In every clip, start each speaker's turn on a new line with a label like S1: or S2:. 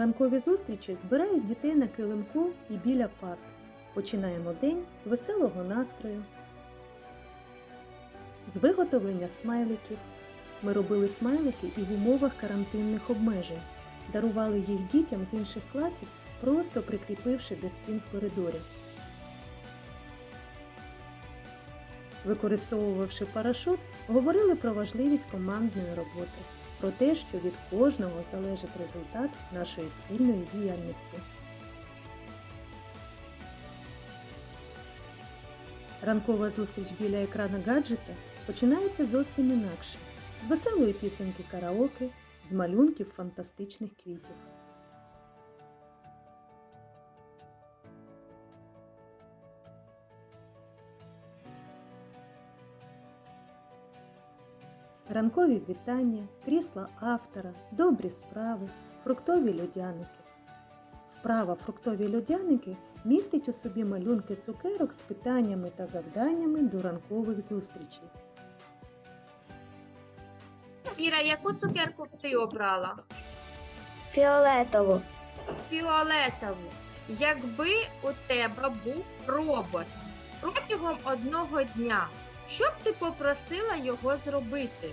S1: Ранкові зустрічі збирають дітей на килимку і біля парк. Починаємо день з веселого настрою, з виготовлення смайликів. Ми робили смайлики і в умовах карантинних обмежень, дарували їх дітям з інших класів, просто прикріпивши до стін в коридорі. Використовувавши парашут, говорили про важливість командної роботи, про те, що від кожного залежить результат нашої спільної діяльності. Ранкова зустріч біля екрана гаджета починається зовсім інакше з веселої пісеньки караоке, з малюнків фантастичних квітів. Ранкові вітання, крісла автора, добрі справи, фруктові льодяники. Вправа фруктові льодяники містить у собі малюнки цукерок з питаннями та завданнями до ранкових зустрічей.
S2: Іра, яку цукерку б ти обрала?
S3: Фіолетово.
S2: Фіолетову. Якби у тебе був робот протягом одного дня, що б ти попросила його зробити?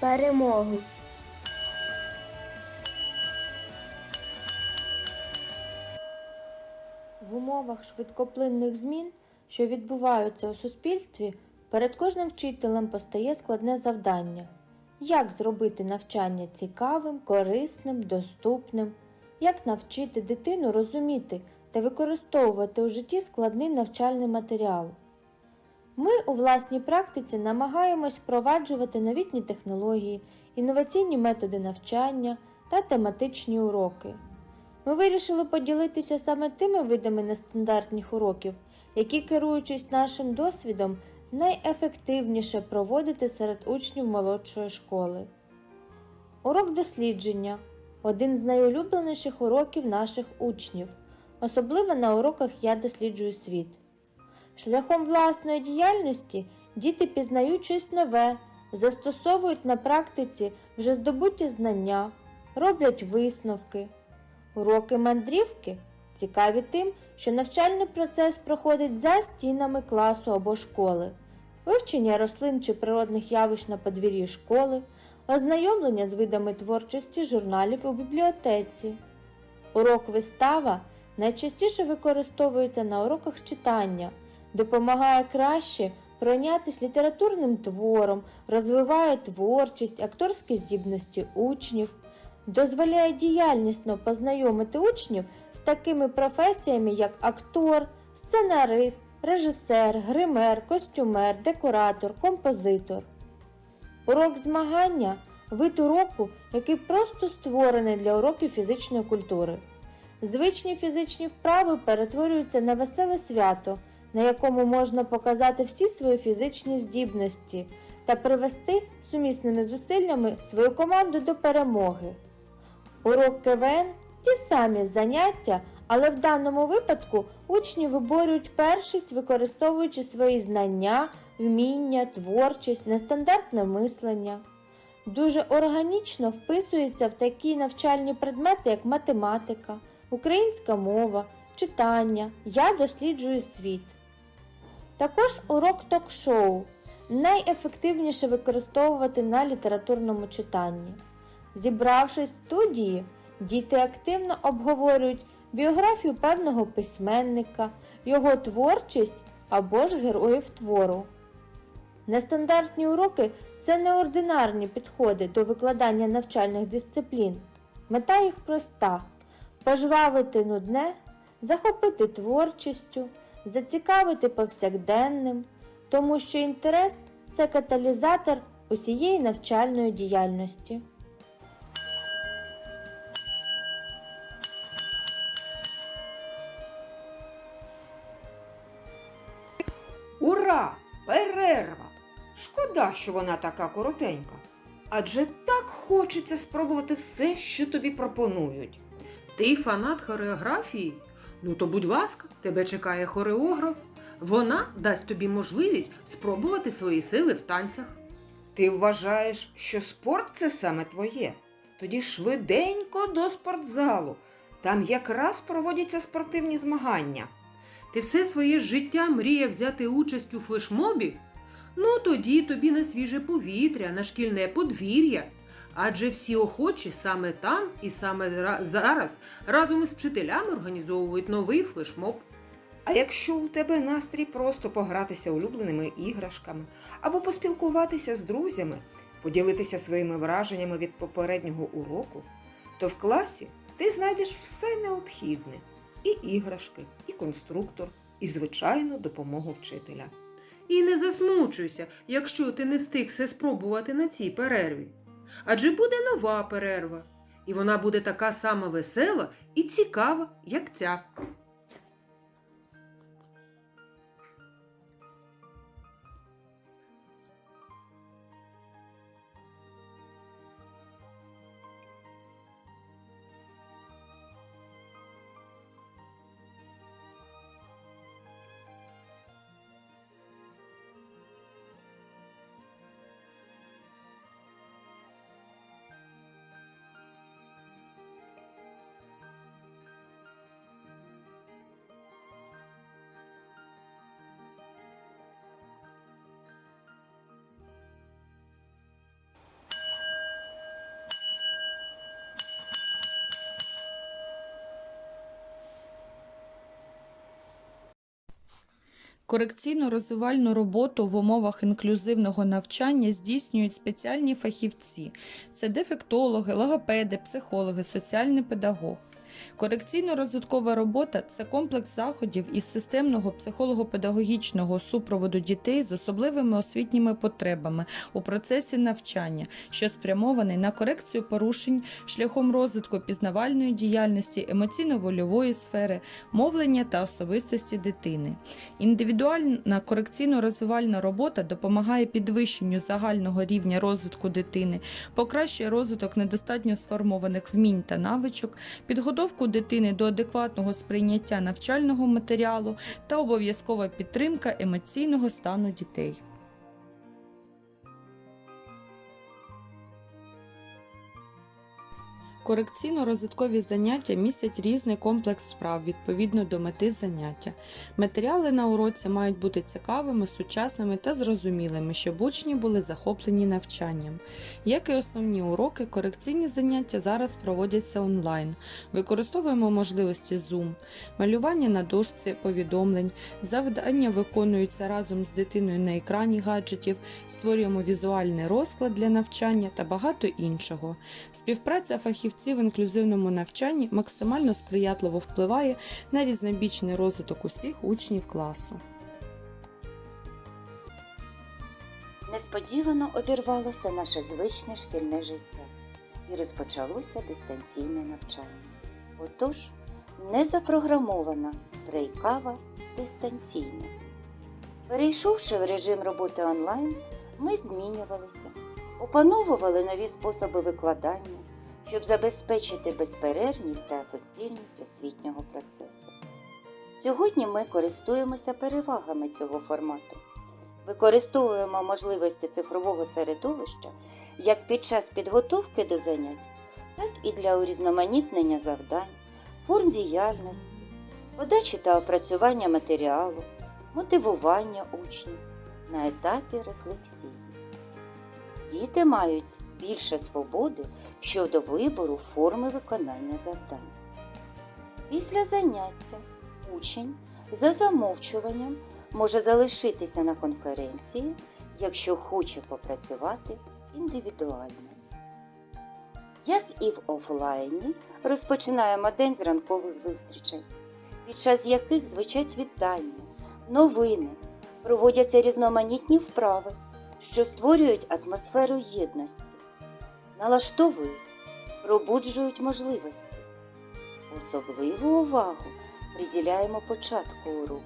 S3: Перемогу.
S4: В умовах швидкоплинних змін, що відбуваються у суспільстві, перед кожним вчителем постає складне завдання: як зробити навчання цікавим, корисним, доступним, як навчити дитину розуміти та використовувати у житті складний навчальний матеріал. Ми у власній практиці намагаємось впроваджувати новітні технології, інноваційні методи навчання та тематичні уроки. Ми вирішили поділитися саме тими видами нестандартних уроків, які, керуючись нашим досвідом, найефективніше проводити серед учнів молодшої школи. Урок дослідження один з найулюбленіших уроків наших учнів, особливо на уроках Я досліджую світ. Шляхом власної діяльності діти пізнають щось нове, застосовують на практиці вже здобуті знання, роблять висновки. Уроки мандрівки цікаві тим, що навчальний процес проходить за стінами класу або школи, вивчення рослин чи природних явищ на подвір'ї школи, ознайомлення з видами творчості журналів у бібліотеці. Урок вистава найчастіше використовується на уроках читання, допомагає краще пройнятися літературним твором, розвиває творчість, акторські здібності учнів дозволяє діяльнісно познайомити учнів з такими професіями, як актор, сценарист, режисер, гример, костюмер, декоратор, композитор. Урок змагання вид уроку, який просто створений для уроків фізичної культури. Звичні фізичні вправи перетворюються на веселе свято, на якому можна показати всі свої фізичні здібності та привести сумісними зусиллями свою команду до перемоги. Урок КВН ті самі заняття, але в даному випадку учні виборюють першість, використовуючи свої знання, вміння, творчість, нестандартне мислення. Дуже органічно вписується в такі навчальні предмети, як математика, українська мова, читання, я досліджую світ. Також урок ток-шоу найефективніше використовувати на літературному читанні. Зібравшись в студії, діти активно обговорюють біографію певного письменника, його творчість або ж героїв твору. Нестандартні уроки це неординарні підходи до викладання навчальних дисциплін. Мета їх проста пожвавити нудне, захопити творчістю, зацікавити повсякденним, тому що інтерес це каталізатор усієї навчальної діяльності.
S5: Ура! Перерва! Шкода, що вона така коротенька. Адже так хочеться спробувати все, що тобі пропонують.
S6: Ти фанат хореографії? Ну то будь ласка, тебе чекає хореограф. Вона дасть тобі можливість спробувати свої сили в танцях.
S5: Ти вважаєш, що спорт це саме твоє? Тоді швиденько до спортзалу. Там якраз проводяться спортивні змагання.
S6: Ти все своє життя мріяв взяти участь у флешмобі? Ну тоді тобі на свіже повітря, на шкільне подвір'я. Адже всі охочі саме там і саме зараз разом із вчителями організовують новий флешмоб.
S5: А якщо у тебе настрій просто погратися улюбленими іграшками або поспілкуватися з друзями, поділитися своїми враженнями від попереднього уроку, то в класі ти знайдеш все необхідне: і іграшки, і конструктор, і звичайну допомогу вчителя.
S6: І не засмучуйся, якщо ти не встиг все спробувати на цій перерві. Адже буде нова перерва, і вона буде така сама весела і цікава, як ця.
S3: Корекційно-розвивальну роботу в умовах інклюзивного навчання здійснюють спеціальні фахівці: це дефектологи, логопеди, психологи, соціальний педагог. Корекційно-розвиткова робота це комплекс заходів із системного психолого-педагогічного супроводу дітей з особливими освітніми потребами у процесі навчання, що спрямований на корекцію порушень шляхом розвитку пізнавальної діяльності, емоційно-вольової сфери, мовлення та особистості дитини. Індивідуальна корекційно-розвивальна робота допомагає підвищенню загального рівня розвитку дитини, покращує розвиток недостатньо сформованих вмінь та навичок, підготовку дитини до адекватного сприйняття навчального матеріалу та обов'язкова підтримка емоційного стану дітей. Корекційно-розвиткові заняття містять різний комплекс справ відповідно до мети заняття. Матеріали на уроці мають бути цікавими, сучасними та зрозумілими, щоб учні були захоплені навчанням. Як і основні уроки, корекційні заняття зараз проводяться онлайн. Використовуємо можливості Zoom, малювання на дошці повідомлень, завдання виконуються разом з дитиною на екрані гаджетів, створюємо візуальний розклад для навчання та багато іншого. Співпраця фахівців в інклюзивному навчанні максимально сприятливо впливає на різнобічний розвиток усіх учнів класу.
S7: Несподівано обірвалося наше звичне шкільне життя і розпочалося дистанційне навчання. Отож, не запрограмована брейкава дистанційна. Перейшовши в режим роботи онлайн, ми змінювалися, опановували нові способи викладання, щоб забезпечити безперервність та ефективність освітнього процесу. Сьогодні ми користуємося перевагами цього формату використовуємо можливості цифрового середовища як під час підготовки до занять, так і для урізноманітнення завдань, форм діяльності, подачі та опрацювання матеріалу, мотивування учнів на етапі рефлексії. Діти мають більше свободи щодо вибору форми виконання завдань. Після заняття учень за замовчуванням може залишитися на конференції, якщо хоче попрацювати індивідуально. Як і в офлайні, розпочинаємо день з ранкових зустрічей, під час яких звучать вітання, новини, проводяться різноманітні вправи, що створюють атмосферу єдності, налаштовують, пробуджують можливості. Особливу увагу приділяємо початку уроку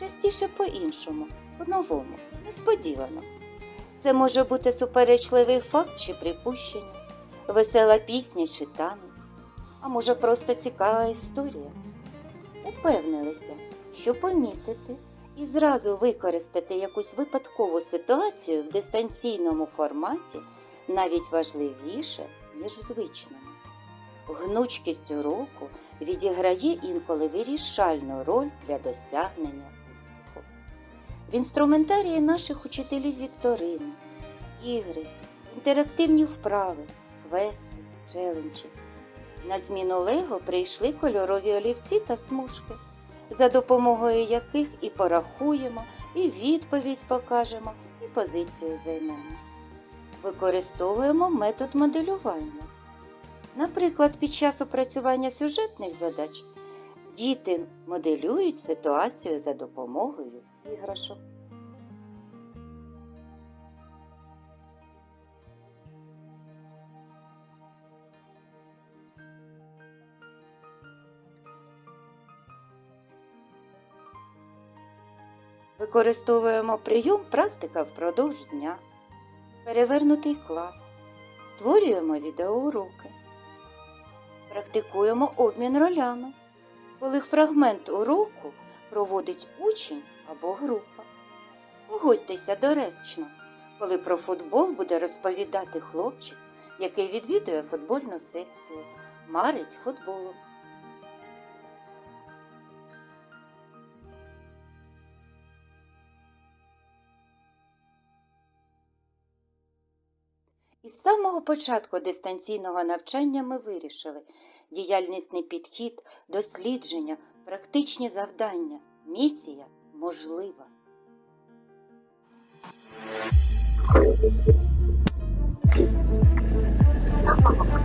S7: частіше по-іншому, по-новому, несподівано. Це може бути суперечливий факт чи припущення, весела пісня чи танець, а може просто цікава історія. Упевнилися, що помітити і зразу використати якусь випадкову ситуацію в дистанційному форматі навіть важливіше, ніж в звичному. Гнучкість уроку відіграє інколи вирішальну роль для досягнення успіху. В інструментарії наших учителів вікторини, ігри, інтерактивні вправи, квести, челенджі. На зміну Лего прийшли кольорові олівці та смужки, за допомогою яких і порахуємо, і відповідь покажемо, і позицію займемо. Використовуємо метод моделювання. Наприклад, під час опрацювання сюжетних задач діти моделюють ситуацію за допомогою іграшок. Використовуємо прийом практика впродовж дня, перевернутий клас, створюємо відеоуроки, практикуємо обмін ролями, коли фрагмент уроку проводить учень або група. Погодьтеся доречно, коли про футбол буде розповідати хлопчик, який відвідує футбольну секцію, марить футболом. Із самого початку дистанційного навчання ми вирішили діяльнісний підхід, дослідження, практичні завдання, місія можлива. Дякуємо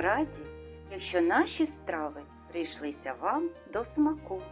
S7: раді, якщо наші страви прийшлися вам до смаку.